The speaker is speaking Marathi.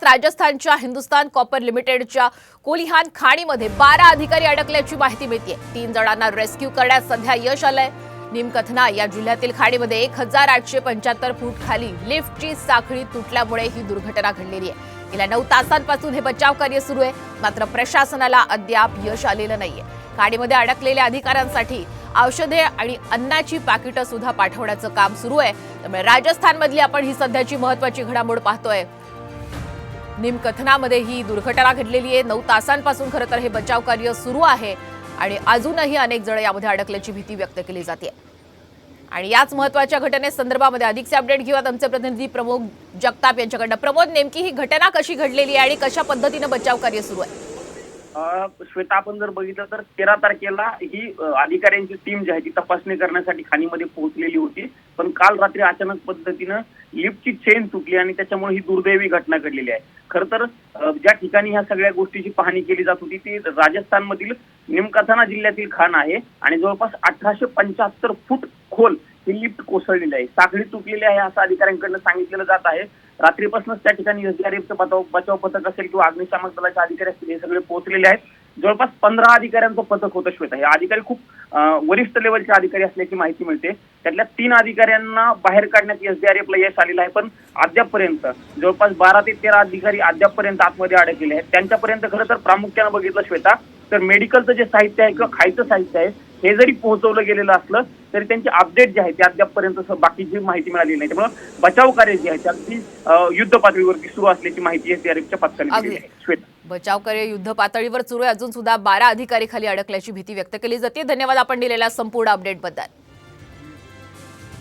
जिल्ह्यात राजस्थानच्या हिंदुस्तान कॉपर लिमिटेडच्या कोलिहान खाणीमध्ये बारा अधिकारी अडकल्याची माहिती मिळते तीन जणांना रेस्क्यू करण्यात सध्या यश आलंय. निमकथना या जिल्ह्यातील खाणीमध्ये एक हजार आठशे पंच्याहत्तर फूट खाली लिफ्टची साखळी तुटल्यामुळे ही दुर्घटना घडलेली आहे. गेल्या नऊ तासांपासून हे बचाव कार्य सुरू आहे. मात्र प्रशासनाला अद्याप यश आलेलं नाहीये. खाणीमध्ये अडकलेल्या अधिकाऱ्यांसाठी औषधे आणि अन्नाची पाकिटं सुद्धा पाठवण्याचं काम सुरू आहे. त्यामुळे राजस्थानमधली आपण ही सध्याची महत्वाची घडामोड पाहतोय. निमकथनामध्ये ही दुर्घटना घडलेली आहे. नऊ तासांपासून खरं तर हे बचाव कार्य सुरू आहे आणि अजूनही अनेक जण यामध्ये अडकल्याची भीती व्यक्त केली जाते. आणि याच महत्त्वाच्या घटनेसंदर्भामध्ये अधिकचे अपडेट घेऊयात आमचे प्रतिनिधी प्रमोद जगताप यांच्याकडनं. प्रमोद नेमकी ही घटना कशी घडलेली आहे आणि कशा पद्धतीनं बचाव कार्य सुरू आहे? श्वेता आपण जर बघितलं तर तेरा तारखेला ही अधिकाऱ्यांची टीम जी आहे ती तपासणी करण्यासाठी खाणीमध्ये पोहोचलेली होती. पण काल रात्री अचानक पद्धतीनं लिफ्टची चेन तुटली आणि त्याच्यामुळे ही दुर्दैवी घटना घडलेली आहे. खर तर ज्या ठिकाणी ह्या सगळ्या गोष्टीची पाहणी केली जात होती ती राजस्थानमधील निमकथाना जिल्ह्यातील खाण आहे आणि जवळपास अठराशे पंच्याहत्तर फूट खोल ही लिफ्ट कोसळलेली आहे. साखळी तुटलेली आहे असं अधिकाऱ्यांकडनं सांगितलेलं जात आहे. रात्रीपासूनच त्या ठिकाणी एसडीआरएफचं बचाव बचाव पथक असेल किंवा अग्निशामक दलाचे अधिकारी असतील हे सगळे पोहोचलेले आहेत. जवळपास पंधरा अधिकाऱ्यांचं पथक होतं श्वेता. हे अधिकारी खूप वरिष्ठ लेवलचे अधिकारी असल्याची माहिती मिळते. त्यातल्या तीन अधिकाऱ्यांना बाहेर काढण्यात एसडीआरएफला यश आलेलं आहे. पण अद्यापपर्यंत जवळपास बारा ते तेरा अधिकारी अद्यापपर्यंत आतमध्ये अडकलेले आहेत. त्यांच्यापर्यंत खरं तर प्रामुख्यानं बघितलं श्वेता तर मेडिकलचं जे साहित्य आहे किंवा खायचं साहित्य आहे हे जरी पोहोचवलं गेलेलं असलं तरी त्यांचे अपडेट जे आहे ते अद्यापपर्यंत बाकीची माहिती मिळालेली नाही. त्यामुळे बचाव कार्य जे आहे ते अगदी युद्ध पातळीवरती सुरू असल्याची माहिती एसडीआरएफच्या पथकाने दिलेली आहे. बचाव कार्य युद्ध पातळीवर सुरू आहे. अजून सुद्धा बारा अधिकारी खाली अडकल्याची भीती व्यक्त केली जाते. धन्यवाद आपण दिलेल्या संपूर्ण अपडेटबद्दल